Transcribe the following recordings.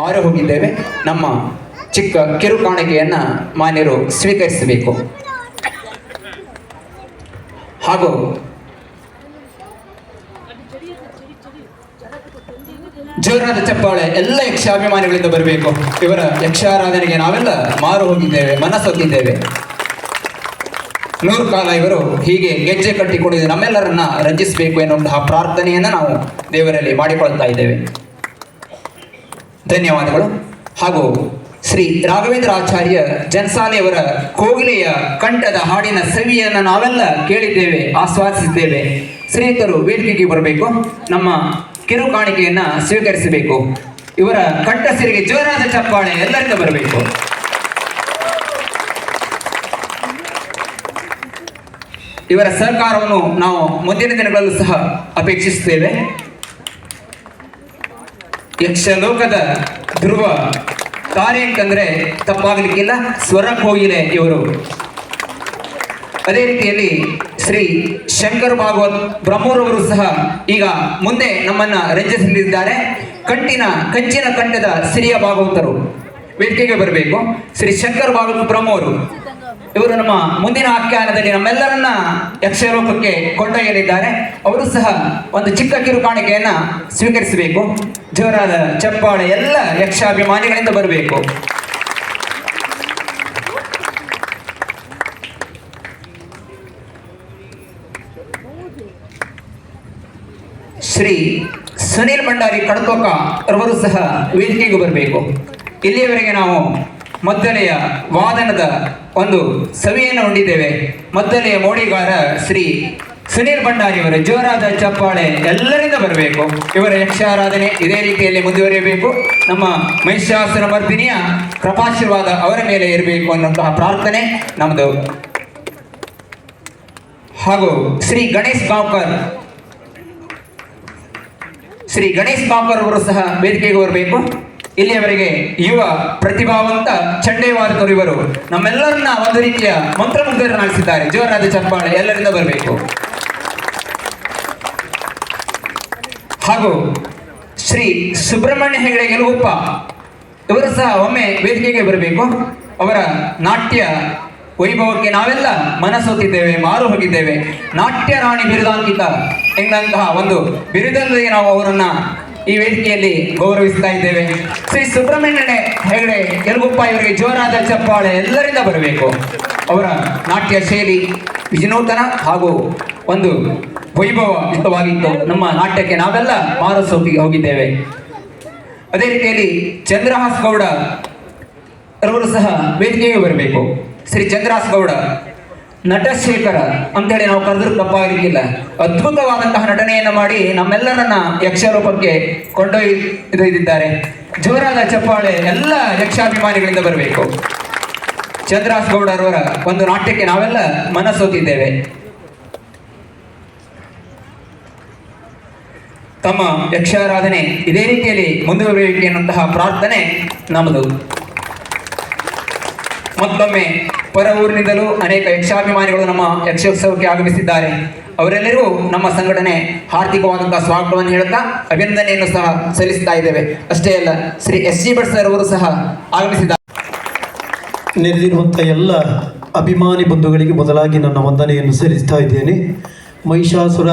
ಮಾರು ಹೋಗಿದ್ದೇವೆ. ನಮ್ಮ ಚಿಕ್ಕ ಕಿರು ಕಾಣಿಕೆಯನ್ನ ಮಾನ್ಯರು ಸ್ವೀಕರಿಸಬೇಕು. ಹಾಗೂ ಜೋರಾದ ಚಪ್ಪಾಳೆ ಎಲ್ಲ ಯಕ್ಷಾಭಿಮಾನಿಗಳಿಂದ ಬರಬೇಕು. ಇವರ ಯಕ್ಷಾರಾಧನೆಗೆ ನಾವೆಲ್ಲ ಮಾರು ಹೋಗಿದ್ದೇವೆ ಮನಸ್ಸೋಗಿದ್ದೇವೆ ನೂರು ಕಾಲ ಇವರು ಹೀಗೆ ಗೆಜ್ಜೆ ಕಟ್ಟಿಕೊಂಡಿದ್ದು ನಮ್ಮೆಲ್ಲರನ್ನ ರಂಜಿಸಬೇಕು ಎನ್ನುವಂತಹ ಪ್ರಾರ್ಥನೆಯನ್ನ ನಾವು ದೇವರಲ್ಲಿ ಮಾಡಿಕೊಳ್ತಾ ಇದ್ದೇವೆ. ಧನ್ಯವಾದಗಳು. ಹಾಗೂ ಶ್ರೀ ರಾಘವೇಂದ್ರ ಆಚಾರ್ಯ ಜನ್ಸಾಲೆಯವರ ಕೋಗಿಲೆಯ ಕಂಠದ ಹಾಡಿನ ಸವಿಯನ್ನು ನಾವೆಲ್ಲ ಕೇಳಿದ್ದೇವೆ, ಆಸ್ವಾದಿಸಿದ್ದೇವೆ. ಸ್ನೇಹಿತರು, ವೇದಿಕೆಗೆ ಬರಬೇಕು. ನಮ್ಮ ಕಿರು ಕಾಣಿಕೆಯನ್ನು ಸ್ವೀಕರಿಸಬೇಕು. ಇವರ ಕಂಠಸಿರಿಗೆ ಜೋರಾದ ಚಪ್ಪಾಳೆ ಎಲ್ಲರಿಂದ ಬರಬೇಕು. ಇವರ ಸಹಕಾರವನ್ನು ನಾವು ಮುಂದಿನ ದಿನಗಳಲ್ಲೂ ಸಹ ಅಪೇಕ್ಷಿಸುತ್ತೇವೆ. ಯಕ್ಷಲೋಕದ ಧ್ರುವ ತಾರೆ ಅಂತಂದ್ರೆ ತಪ್ಪಾಗಲಿಕ್ಕಿಲ್ಲ ಸ್ವರ ಕೋಗಿಲೆ ಇವರು. ಅದೇ ರೀತಿಯಲ್ಲಿ ಶ್ರೀ ಶಂಕರ್ ಭಾಗವತ್ ಬ್ರಹ್ಮರವರು ಸಹ ಈಗ ಮುಂದೆ ನಮ್ಮನ್ನ ರಂಜಿಸಲಿದ್ದಾರೆ. ಕಂಟಿನ, ಕಂಚಿನ ಕಂಠದ ಸಿರಿಯ ಭಾಗವತರು. ವೇದಿಕೆಗೆ ಬರಬೇಕು. ಶ್ರೀ ಶಂಕರ್ ಭಾಗವತ್ ಬ್ರಹ್ಮವರು ಇವರು ನಮ್ಮ ಮುಂದಿನ ಆಖ್ಯಾನದಲ್ಲಿ ನಮ್ಮೆಲ್ಲರನ್ನ ಯಕ್ಷರೂಪಕ್ಕೆ ಕೊಂಡೊಯ್ಯಲಿದ್ದಾರೆ. ಅವರು ಸಹ ಒಂದು ಚಿಕ್ಕ ಕಿರುಕಾಣಿಕೆಯನ್ನ ಸ್ವೀಕರಿಸಬೇಕು. ಜೋರಾದ ಚಪ್ಪಾಳೆ ಎಲ್ಲ ಯಕ್ಷಾಭಿಮಾನಿಗಳಿಂದ ಬರಬೇಕು. ಶ್ರೀ ಸುನೀಲ್ ಭಂಡಾರಿ ಕಡಕೋಕ ಅವರು ಸಹ ವೇದಿಕೆಗೂ ಬರಬೇಕು. ಇಲ್ಲಿಯವರೆಗೆ ನಾವು ಮೊದಲನೆಯ ವಾದನದ ಒಂದು ಸವಿಯನ್ನು ಹೊಂದಿದ್ದೇವೆ ಮೊದಲನೆಯ ಮೋಡಿಗಾರ ಶ್ರೀ ಸುನೀಲ್ ಭಂಡಾರಿ ಅವರು ಜೋರಾದ ಚಪ್ಪಾಳೆ ಎಲ್ಲರಿಂದ ಬರಬೇಕು. ಇವರ ಯಕ್ಷಾರಾಧನೆ ಇದೇ ರೀತಿಯಲ್ಲಿ ಮುಂದುವರಿಯಬೇಕು. ನಮ್ಮ ಮಹಿಷಾಸುರ ಮರ್ದಿನಿಯ ಕೃಪಾಶೀರ್ವಾದ ಅವರ ಮೇಲೆ ಇರಬೇಕು ಅನ್ನುವಂತಹ ಪ್ರಾರ್ಥನೆ ನಮ್ಮದು ಹಾಗೂ ಶ್ರೀ ಗಣೇಶ್ ಬಾವ್ಕರ್, ಶ್ರೀ ಗಣೇಶ್ ಬಾವ್ಕರ್ ಅವರು ಸಹ ವೇದಿಕೆಗೆ ಬರಬೇಕು. ಇಲ್ಲಿಯವರೆಗೆ ಯುವ ಪ್ರತಿಭಾವಂತ ಚಂಡೇವಾದಕರು ಇವರು ನಮ್ಮೆಲ್ಲರನ್ನ ಒಂದು ರೀತಿಯ ಮಂತ್ರ ಮಂತ್ರಮುಗ್ಧರನ್ನಾಗಿಸಿದ್ದಾರೆ ಜೋರಾದ ಚಪ್ಪಾಳೆ ಎಲ್ಲರಿಂದ ಬರಬೇಕು. ಹಾಗೂ ಶ್ರೀ ಸುಬ್ರಹ್ಮಣ್ಯ ಹೆಗಡೆ ಗೆಲುವಪ್ಪ ಇವರು ಸಹ ಒಮ್ಮೆ ವೇದಿಕೆಗೆ ಬರಬೇಕು. ಅವರ ನಾಟ್ಯ ವೈಭವಕ್ಕೆ ನಾವೆಲ್ಲ ಮನಸೋತಿದ್ದೇವೆ ಮಾರು ಹೋಗಿದ್ದೇವೆ. ನಾಟ್ಯ ರಾಣಿ ಬಿರುದಾಂಕಿತ ಎಂದಂತಹ ಒಂದು ಬಿರುದೊಂದಿಗೆ ನಾವು ಅವರನ್ನ ಈ ವೇದಿಕೆಯಲ್ಲಿ ಗೌರವಿಸ್ತಾ ಇದ್ದೇವೆ. ಶ್ರೀ ಸುಬ್ರಹ್ಮಣ್ಯ ಹೆಗಡೆ, ಯಲಗುಪ್ಪ ಇವರಿಗೆ ಜೋರಾದ ಚಪ್ಪಾಳೆ ಎಲ್ಲರಿಂದ ಬರಬೇಕು. ಅವರ ನಾಟ್ಯ ಶೈಲಿ ವಿನೂತನ ಹಾಗೂ ಒಂದು ವೈಭವಯುತವಾಗಿತ್ತು. ನಮ್ಮ ನಾಟ್ಯಕ್ಕೆ ನಾವೆಲ್ಲ ಮಾರಸೋಪಿಗೆ ಹೋಗಿದ್ದೇವೆ. ಅದೇ ರೀತಿಯಲ್ಲಿ ಚಂದ್ರಹಾಸ್ ಗೌಡ ಅವರು ಸಹ ವೇದಿಕೆಗೆ ಬರಬೇಕು. ಶ್ರೀ ಚಂದ್ರಹಾಸ್ ಗೌಡ ನಟಶೇಖರ ಅಂತೇಳಿ ನಾವು ಕರೆದ್ರೂ ತಪ್ಪಾಗಿರ್ಲಿಲ್ಲ. ಅದ್ಭುತವಾದಂತಹ ನಟನೆಯನ್ನು ಮಾಡಿ ನಮ್ಮೆಲ್ಲರನ್ನ ಯಕ್ಷರೂಪಕ್ಕೆ ಕೊಂಡೊಯ್ದಿದ್ದಾರೆ. ಜೋರಾದ ಚಪ್ಪಾಳೆ ಎಲ್ಲ ಯಕ್ಷಾಭಿಮಾನಿಗಳಿಂದ ಬರಬೇಕು. ಚಂದ್ರಾಸ್ ಗೌಡರವರ ಒಂದು ನಾಟ್ಯಕ್ಕೆ ನಾವೆಲ್ಲ ಮನಸ್ಸೋತಿದ್ದೇವೆ ತಮ್ಮ ಯಕ್ಷಾರಾಧನೆ ಇದೇ ರೀತಿಯಲ್ಲಿ ಮುಂದುವರಿಯಬೇಕು ಎನ್ನುವಂತಹ ಪ್ರಾರ್ಥನೆ ನಮ್ಮದು. ಮತ್ತೊಮ್ಮೆ ಪರ ಊರಿನಿಂದಲೂ ಅನೇಕ ಯಕ್ಷಾಭಿಮಾನಿಗಳು ನಮ್ಮ ಯಕ್ಷೋತ್ಸವಕ್ಕೆ ಆಗಮಿಸಿದ್ದಾರೆ. ಅವರೆಲ್ಲರೂ ನಮ್ಮ ಸಂಘಟನೆ ಹಾರ್ದಿಕವಾದಂತಹ ಸ್ವಾಗತವನ್ನು ಹೇಳುತ್ತಾ ಅಭಿನಂದನೆಯನ್ನು ಸಹ ಸಲ್ಲಿಸ್ತಾ ಇದ್ದೇವೆ. ಅಷ್ಟೇ ಅಲ್ಲ, Shri S G Bhat sir ಅವರು ಸಹ ಆಗಮಿಸಿದ್ದಾರೆ. ನೆರೆದಿರುವಂಥ ಎಲ್ಲ ಅಭಿಮಾನಿ ಬಂಧುಗಳಿಗೆ ಮೊದಲಾಗಿ ನನ್ನ ವಂದನೆಯನ್ನು ಸಲ್ಲಿಸ್ತಾ ಇದ್ದೇನೆ. ಮಹಿಷಾಸುರ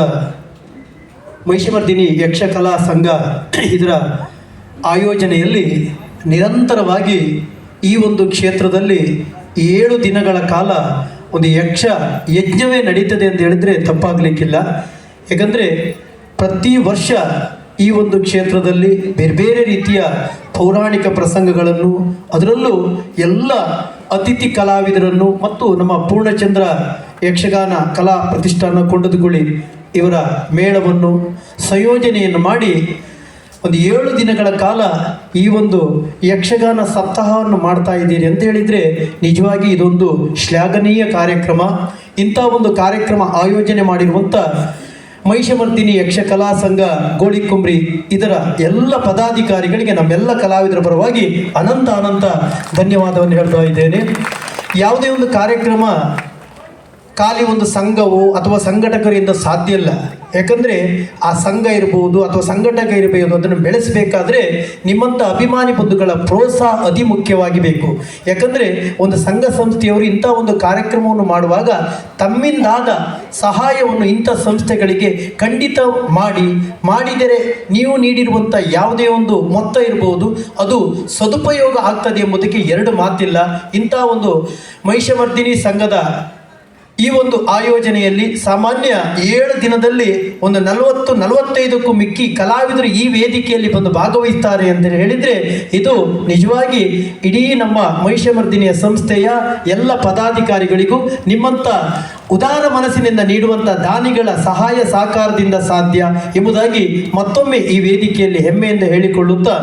ಮಹಿಷಮರ್ದಿನಿ ಯಕ್ಷಕಲಾ ಸಂಘ ಇದರ ಆಯೋಜನೆಯಲ್ಲಿ ನಿರಂತರವಾಗಿ ಈ ಒಂದು ಕ್ಷೇತ್ರದಲ್ಲಿ ಏಳು ದಿನಗಳ ಕಾಲ ಒಂದು ಯಕ್ಷ ಯಜ್ಞವೇ ನಡೀತದೆ ಅಂತ ಹೇಳಿದ್ರೆ ತಪ್ಪಾಗಲಿಕ್ಕಿಲ್ಲ. ಯಾಕಂದರೆ ಪ್ರತಿ ವರ್ಷ ಈ ಒಂದು ಕ್ಷೇತ್ರದಲ್ಲಿ ಬೇರೆ ಬೇರೆ ರೀತಿಯ ಪೌರಾಣಿಕ ಪ್ರಸಂಗಗಳನ್ನು, ಅದರಲ್ಲೂ ಎಲ್ಲ ಅತಿಥಿ ಕಲಾವಿದರನ್ನು ಮತ್ತು ನಮ್ಮ ಪೂರ್ಣಚಂದ್ರ ಯಕ್ಷಗಾನ ಕಲಾ ಪ್ರತಿಷ್ಠಾನ ಕೊಂಡದುಗೊಳ್ಳಿ ಇವರ ಮೇಳವನ್ನು, ಸಂಯೋಜನೆಯನ್ನು ಮಾಡಿ ಒಂದು ಏಳು ದಿನಗಳ ಕಾಲ ಈ ಒಂದು ಯಕ್ಷಗಾನ ಸಪ್ತಾಹವನ್ನು ಮಾಡ್ತಾ ಇದ್ದೀರಿ ಅಂತ ಹೇಳಿದರೆ ನಿಜವಾಗಿ ಇದೊಂದು ಶ್ಲಾಘನೀಯ ಕಾರ್ಯಕ್ರಮ. ಇಂಥ ಒಂದು ಕಾರ್ಯಕ್ರಮ ಆಯೋಜನೆ ಮಾಡಿರುವಂಥ ಮಹಿಷಮರ್ದಿನಿ ಯಕ್ಷಕಲಾ ಸಂಘ ಗೋಳಿಕುಂಬ್ರಿ ಇದರ ಎಲ್ಲ ಪದಾಧಿಕಾರಿಗಳಿಗೆ, ನಮ್ಮೆಲ್ಲ ಕಲಾವಿದರ ಪರವಾಗಿ ಅನಂತ ಅನಂತ ಧನ್ಯವಾದವನ್ನು ಹೇಳ್ತಾ ಇದ್ದೇನೆ. ಯಾವುದೇ ಒಂದು ಕಾರ್ಯಕ್ರಮ ಖಾಲಿ ಒಂದು ಸಂಘವು ಅಥವಾ ಸಂಘಟಕರಿಂದ ಸಾಧ್ಯ ಇಲ್ಲ. ಯಾಕಂದರೆ ಆ ಸಂಘ ಇರ್ಬೋದು ಅಥವಾ ಸಂಘಟಕ ಇರಬಹುದು ಅದನ್ನು ಬೆಳೆಸಬೇಕಾದ್ರೆ ನಿಮ್ಮಂಥ ಅಭಿಮಾನಿ ಬಂಧುಗಳ ಪ್ರೋತ್ಸಾಹ ಅತಿ ಮುಖ್ಯವಾಗಿ ಬೇಕು ಯಾಕಂದರೆ ಒಂದು ಸಂಘ ಸಂಸ್ಥೆಯವರು ಇಂಥ ಒಂದು ಕಾರ್ಯಕ್ರಮವನ್ನು ಮಾಡುವಾಗ ತಮ್ಮಿಂದಾದ ಸಹಾಯವನ್ನು ಇಂಥ ಸಂಸ್ಥೆಗಳಿಗೆ ಖಂಡಿತ ಮಾಡಿ, ಮಾಡಿದರೆ ನೀವು ನೀಡಿರುವಂಥ ಯಾವುದೇ ಒಂದು ಮೊತ್ತ ಇರಬಹುದು ಅದು ಸದುಪಯೋಗ ಆಗ್ತದೆ ಎಂಬುದಕ್ಕೆ ಎರಡು ಮಾತಿಲ್ಲ. ಇಂಥ ಒಂದು ಮಹಿಷಮರ್ದಿನಿ ಸಂಘದ ಈ ಒಂದು ಆಯೋಜನೆಯಲ್ಲಿ ಸಾಮಾನ್ಯ ಏಳು ದಿನದಲ್ಲಿ ಒಂದು ನಲವತ್ತು, ನಲವತ್ತೈದಕ್ಕೂ ಮಿಕ್ಕಿ ಕಲಾವಿದರು ಈ ವೇದಿಕೆಯಲ್ಲಿ ಬಂದು ಭಾಗವಹಿಸ್ತಾರೆ ಅಂತ ಹೇಳಿದರೆ ಇದು ನಿಜವಾಗಿ ಇಡೀ ನಮ್ಮ ಮಹಿಷಮರ್ದಿನಿಯ ಸಂಸ್ಥೆಯ ಎಲ್ಲ ಪದಾಧಿಕಾರಿಗಳಿಗೂ ನಿಮ್ಮಂಥ ಉದಾರ ಮನಸ್ಸಿನಿಂದ ನೀಡುವಂಥ ದಾನಿಗಳ ಸಹಾಯ ಸಹಕಾರದಿಂದ ಸಾಧ್ಯ ಎಂಬುದಾಗಿ ಮತ್ತೊಮ್ಮೆ ಈ ವೇದಿಕೆಯಲ್ಲಿ ಹೆಮ್ಮೆಯಿಂದ ಹೇಳಿಕೊಳ್ಳುತ್ತಾ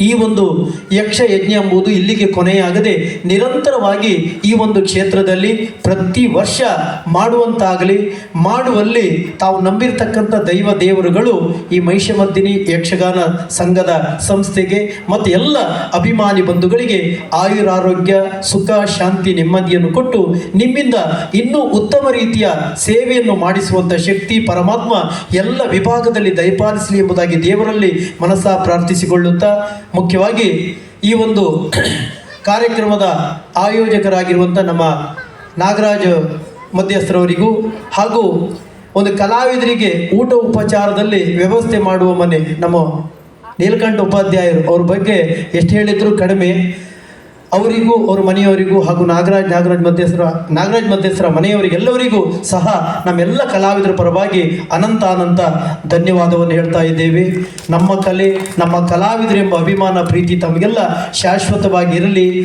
ಈ ಒಂದು ಯಕ್ಷ ಯಜ್ಞ ಎಂಬುದು ಇಲ್ಲಿಗೆ ಕೊನೆಯಾಗದೆ ನಿರಂತರವಾಗಿ ಈ ಒಂದು ಕ್ಷೇತ್ರದಲ್ಲಿ ಪ್ರತಿ ವರ್ಷ ಮಾಡುವಂತಾಗಲಿ, ಮಾಡುವಲ್ಲಿ ತಾವು ನಂಬಿರತಕ್ಕಂಥ ದೈವ ದೇವರುಗಳು ಈ ಮಹಿಷಮದ್ದಿನಿ ಯಕ್ಷಗಾನ ಸಂಘದ ಸಂಸ್ಥೆಗೆ ಮತ್ತು ಎಲ್ಲ ಅಭಿಮಾನಿ ಬಂಧುಗಳಿಗೆ ಆಯುರಾರೋಗ್ಯ, ಸುಖ, ಶಾಂತಿ, ನೆಮ್ಮದಿಯನ್ನು ಕೊಟ್ಟು ನಿಮ್ಮಿಂದ ಇನ್ನೂ ಉತ್ತಮ ರೀತಿಯ ಸೇವೆಯನ್ನು ಮಾಡಿಸುವಂಥ ಶಕ್ತಿ ಪರಮಾತ್ಮ ಎಲ್ಲ ವಿಭಾಗದಲ್ಲಿ ದಯಪಾಲಿಸಲಿ ಎಂಬುದಾಗಿ ದೇವರಲ್ಲಿ ಮನಸ್ಸ ಪ್ರಾರ್ಥಿಸಿಕೊಳ್ಳುತ್ತಾ ಮುಖ್ಯವಾಗಿ ಈ ಒಂದು ಕಾರ್ಯಕ್ರಮದ ಆಯೋಜಕರಾಗಿರುವಂಥ ನಮ್ಮ ನಾಗರಾಜ್ ಮಧ್ಯಸ್ಥರವರಿಗೂ ಹಾಗೂ ಒಂದು ಕಲಾವಿದರಿಗೆ ಊಟ ಉಪಚಾರದಲ್ಲಿ ವ್ಯವಸ್ಥೆ ಮಾಡುವ ಮನೆ ನಮ್ಮ ನೀಲಕಂಠ ಉಪಾಧ್ಯಾಯರು ಅವ್ರ ಬಗ್ಗೆ ಎಷ್ಟು ಹೇಳಿದರೂ ಕಡಿಮೆ. ಅವರಿಗೂ, ಅವ್ರ ಮನೆಯವರಿಗೂ ಹಾಗೂ ನಾಗರಾಜ್ ನಾಗರಾಜ್ ಮಧ್ಯಸ್ಥರ ನಾಗರಾಜ್ ಮಧ್ಯಸ್ಥರ ಮನೆಯವರಿಗೆಲ್ಲವರಿಗೂ ಸಹ ನಮ್ಮೆಲ್ಲ ಕಲಾವಿದರ ಪರವಾಗಿ ಅನಂತ ಅನಂತ ಧನ್ಯವಾದವನ್ನು ಹೇಳ್ತಾ ಇದ್ದೇವೆ. ನಮ್ಮ ಕಲೆ, ನಮ್ಮ ಕಲಾವಿದರೆಂಬ ಅಭಿಮಾನ, ಪ್ರೀತಿ ತಮಗೆಲ್ಲ ಶಾಶ್ವತವಾಗಿ ಇರಲಿ